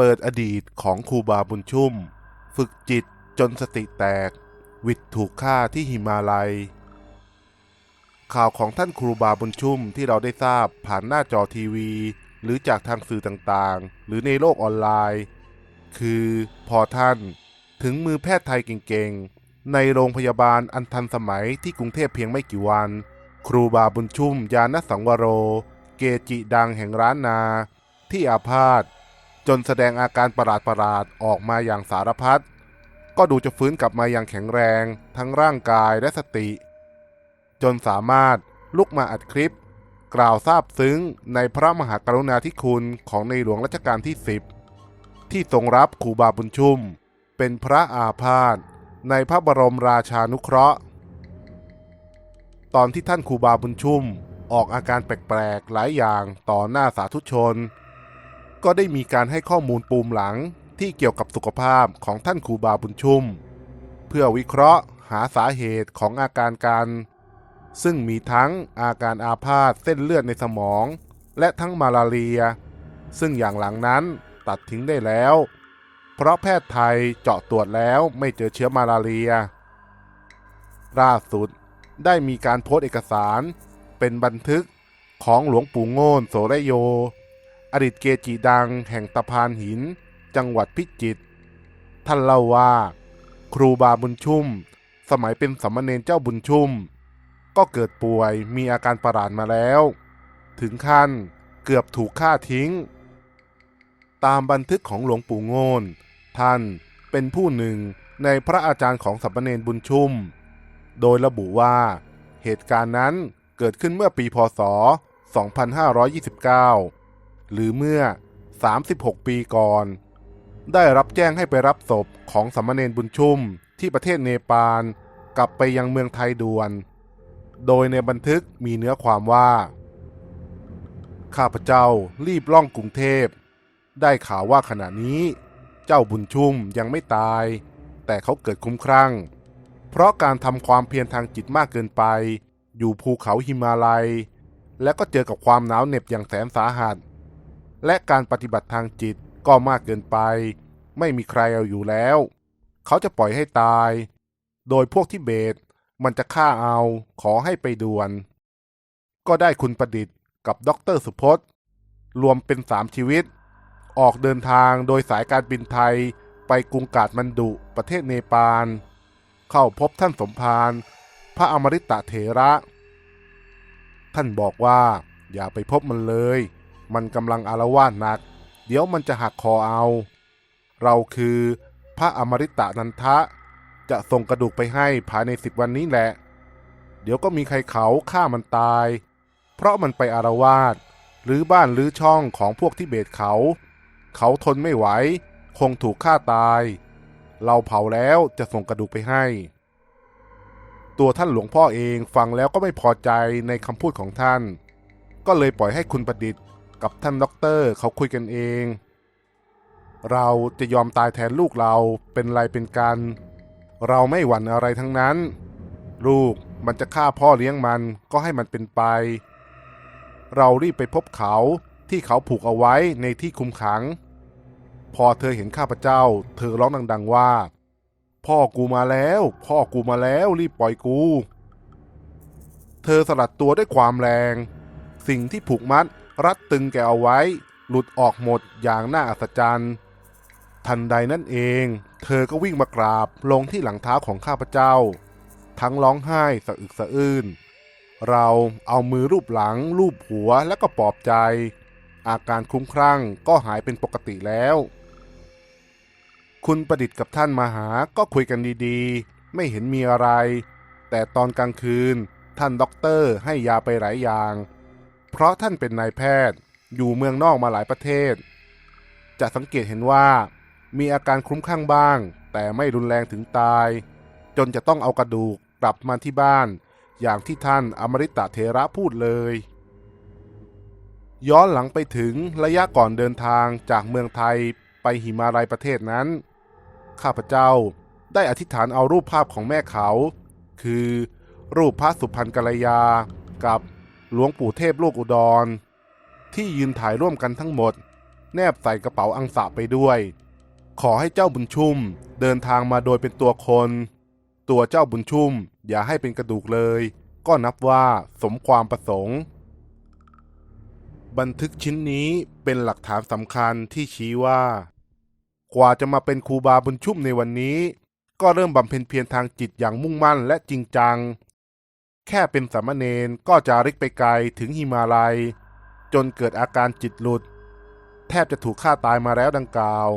เปิดอดีตของครูบาบุญชุ่ม ฝึกจิตจนสติแตก วิทย์ถูกฆ่าที่หิมาลัย ข่าวของท่านครูบาบุญชุ่มที่เราได้ทราบผ่านหน้าจอทีวี หรือจากทางสื่อต่างๆ หรือในโลกออนไลน์ คือพอท่านถึงมือแพทย์ไทยเก่งๆ ในโรงพยาบาลอันทันสมัยที่กรุงเทพเพียงไม่กี่วัน ครูบาบุญชุ่มยานสังวโร เกจิดังแห่งร้านนา ที่อาพาธ จนแสดงอาการประหลาดๆออกมาอย่างสารพัดก็ดูจะฟื้นกลับมาอย่างแข็งแรง ทั้งร่างกายและสติ จนสามารถลุกมาอัดคลิป กล่าวซาบซึ้งในพระมหากรุณาธิคุณของในหลวงรัชกาลที่ 10 ที่ทรงรับครูบาบุญชุ่ม เป็นพระอาพาธในพระบรมราชานุเคราะห์ ตอนที่ท่านครูบาบุญชุ่มออกอาการแปลกๆหลายอย่างต่อหน้าสาธุชน ก็ได้มีการให้ข้อมูลปูมหลังที่เกี่ยวกับสุขภาพของท่านครูบาบุญชุ่มเพื่อวิเคราะห์หาสาเหตุของอาการการ ซึ่งมีทั้งอาการอาพาธเส้นเลือดในสมอง และทั้งมาลาเรีย ซึ่งอย่างหลังนั้นตัดทิ้งได้แล้ว เพราะแพทย์ไทยเจาะตรวจแล้วไม่เจอเชื้อมาลาเรียล่าสุดได้มีการโพสต์เอกสารเป็นบันทึกของหลวงปู่โง่นโสระโย อดีตเกจิดังแห่งตะพานหิน จังหวัดพิจิตรท่านเล่าว่า ครูบาบุญชุ่ม สมัยเป็นสามเณรเจ้าบุญชุ่ม ก็เกิดป่วยมีอาการประหลาดมาแล้ว ถึงขั้นเกือบถูกฆ่าทิ้ง ตามบันทึกของหลวงปู่โงนท่านเป็นผู้หนึ่งในพระอาจารย์ของสามเณรบุญชุ่ม โดยระบุว่าเหตุการณ์นั้นเกิดขึ้นเมื่อปีพศ 2529 หรือเมื่อ 36 ปีก่อน ได้รับแจ้งให้ไปรับศพของสามเณรบุญชุ่มที่ประเทศเนปาลกลับไปยังเมืองไทยด่วน โดยในบันทึกมีเนื้อความว่า ข้าพเจ้ารีบล่องกรุงเทพ ได้ข่าวว่าขณะนี้ เจ้าบุญชุ่มยังไม่ตาย แต่เขาเกิดคุ้มครั่ง เพราะการทำความเพียรทางจิตมากเกินไป อยู่ภูเขาหิมาลัย และก็เจอกับความหนาวเหน็บอย่างแสนสาหัส และการปฏิบัติทางจิตก็มากเกินไป ไม่มีใครเอาอยู่แล้ว เขาจะปล่อยให้ตาย โดยพวกที่เบตมันจะฆ่าเอาขอให้ไปด่วน ก็ได้คุณประดิษฐ์กับด็อกเตอร์สุพจน์ รวมเป็นสามชีวิต ออกเดินทางโดยสายการบินไทยไปกรุงกาดมันดุประเทศเนปาล เข้าพบท่านสมภารพระอมฤตะเถระ ท่านบอกว่าอย่าไปพบมันเลย มันกำลังอารวาสหนัก เดี๋ยวมันจะหักคอเอา เราคือพระอมฤตะนันทะ จะส่งกระดูกไปให้ภายในสิบวันนี้แหละ เดี๋ยวก็มีใครเขาฆ่ามันตาย เพราะมันไปอารวาสหรือบ้านหรือช่องของพวกที่เบตเขา เขาทนไม่ไหว คงถูกฆ่าตาย เราเผาแล้วจะส่งกระดูกไปให้ ตัวท่านหลวงพ่อเองฟังแล้วก็ไม่พอใจในคำพูดของท่าน ก็เลยปล่อยให้คุณประดิษฐ์ กับท่านด็อกเตอร์เขาคุยกันเอง เราจะยอมตายแทนลูกเราเป็นไรเป็นกัน เราไม่หวั่นอะไรทั้งนั้น ลูกมันจะฆ่าพ่อเลี้ยงมันก็ให้มันเป็นไป เรารีบไปพบเขาที่เขาผูกเอาไว้ในที่คุมขัง พอเธอเห็นข้าพเจ้า เธอร้องดัง ๆว่า พ่อกูมาแล้ว พ่อกูมาแล้วรีบปล่อยกู เธอสลัดตัวด้วยความแรง สิ่งที่ผูกมัด รัดตึงแกเอาไว้ หลุดออกหมดอย่างน่าอัศจรรย์ทันใดนั่นเอง เธอก็วิ่งมากราบลงที่หลังเท้าของข้าพเจ้า ทั้งร้องไห้สะอึกสะอื้นเราเอามือรูปหลัง รูปหัวแล้วก็ปลอบใจ อาการคุ้มคลั่งก็หายเป็นปกติแล้ว คุณประดิษฐ์กับท่านมาหาก็คุยกันดีๆ ไม่เห็นมีอะไร แต่ตอนกลางคืนท่านด็อกเตอร์ให้ยาไปหลายอย่าง เพราะท่านเป็นนายแพทย์ อยู่เมืองนอกมาหลายประเทศ จะสังเกตเห็นว่า มีอาการคลุ้มคลั่งบ้าง แต่ไม่รุนแรงถึงตาย จนจะต้องเอากระดูกกลับมาที่บ้าน อย่างที่ท่านอมริตเทระพูดเลย ย้อนหลังไปถึงระยะก่อนเดินทางจากเมืองไทยไปหิมาลัยประเทศนั้น ข้าพเจ้าได้อธิษฐานเอารูปภาพของแม่เขา คือรูปพระสุพรรณกัลยากับ หลวงปู่เทพลูกอุดร ที่ยืนถ่ายร่วมกันทั้งหมด แนบใส่กระเป๋าอังสะไปด้วย ขอให้เจ้าบุญชุ่มเดินทางมาโดยเป็นตัวคน ตัวเจ้าบุญชุ่มอย่าให้เป็นกระดูกเลย ก็นับว่าสมความประสงค์ บันทึกชิ้นนี้เป็นหลักฐานสำคัญที่ชี้ว่า กว่าจะมาเป็นครูบาบุญชุ่มในวันนี้ ก็เริ่มบำเพ็ญเพียรทางจิตอย่างมุ่งมั่นและจริงจัง แค่เป็นสามเณรก็จะริกไปไกลถึงหิมาลัย จนเกิดอาการจิตหลุด แทบจะถูกฆ่าตายมาแล้วดังกล่าว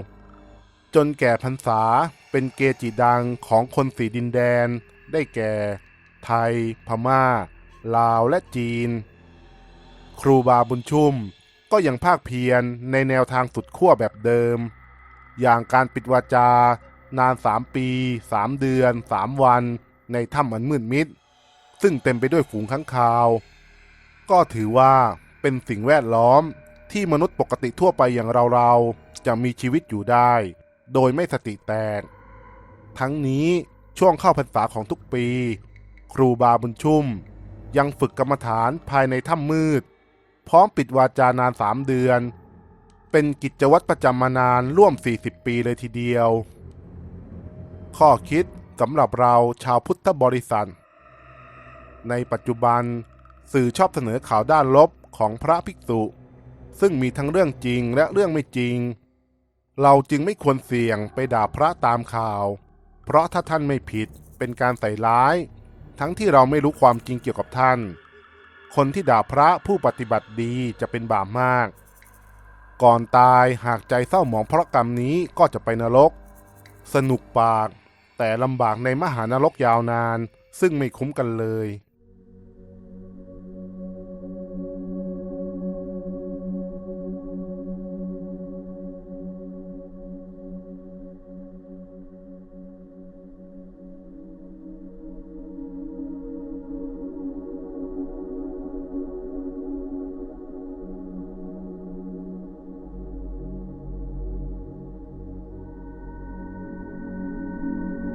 จนแก่พรรษาเป็นเกจิดังของคนสีดินแดน ได้แก่ ไทย พม่า ลาวและจีน ครูบาบุญชุ่มก็ยังภาคเพียรในแนวทางสุดขั้วแบบเดิม อย่างการปิดวาจา นานสามปีสามเดือนสามวัน ในถ้ำอันมืดมิด ซึ่งเต็มไปด้วยฝูงข้างคาว ก็ถือว่าเป็นสิ่งแวดล้อมที่มนุษย์ปกติทั่วไปอย่างเราๆ จะมีชีวิตอยู่ได้ โดยไม่สติแตก ทั้งนี้ช่วงเข้าพรรษาของทุกปี ครูบาบุญชุ่ม ยังฝึกกรรมฐานภายในถ้ำมืด พร้อมปิดวาจานานสามเดือน เป็นกิจวัตรประจำมานานร่วม 40 ปีเลยทีเดียว ข้อคิดสำหรับเราชาวพุทธบริษัท ในปัจจุบันสื่อชอบเสนอข่าวด้านลบของพระภิกษุ ซึ่งมีทั้งเรื่องจริงและเรื่องไม่จริง เราจึงไม่ควรเสี่ยงไปด่าพระตามข่าว เพราะถ้าท่านไม่ผิดเป็นการใส่ร้าย ทั้งที่เราไม่รู้ความจริงเกี่ยวกับท่าน คนที่ด่าพระผู้ปฏิบัติดีจะเป็นบาปมาก ก่อนตายหากใจเศร้าหมองเพราะกรรมนี้ก็จะไปนรก สนุกปาก แต่ลำบากในมหานรกยาวนาน ซึ่งไม่คุ้มกันเลย